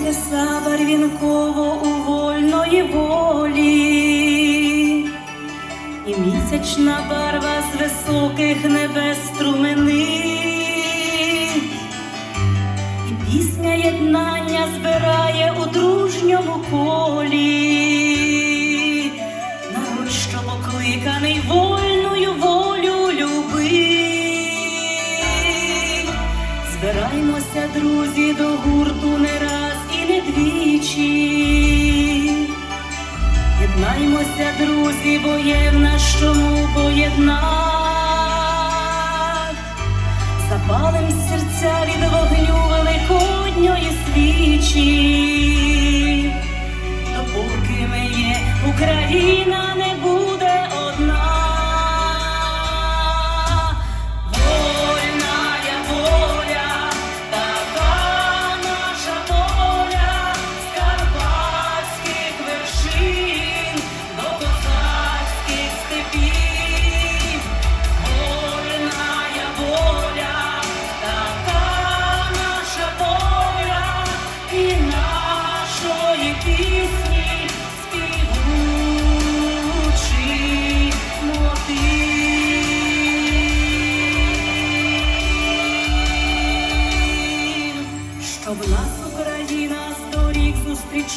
Ідуть небеса барвінково у вольної волі, і місячна барва з високих небес струменить, і пісня єднання збирає у дружньому колі, народ, що покликаний вольною волю любить. Збираємося, друзі, до гурту Єднаймося, друзі, бо є в нас чому поєднать. Запалим серця від вогню великодньої свічі.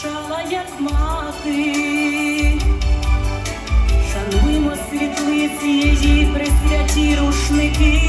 Зустрічала, як мати. Шануймо світлиці її присвяті рушники,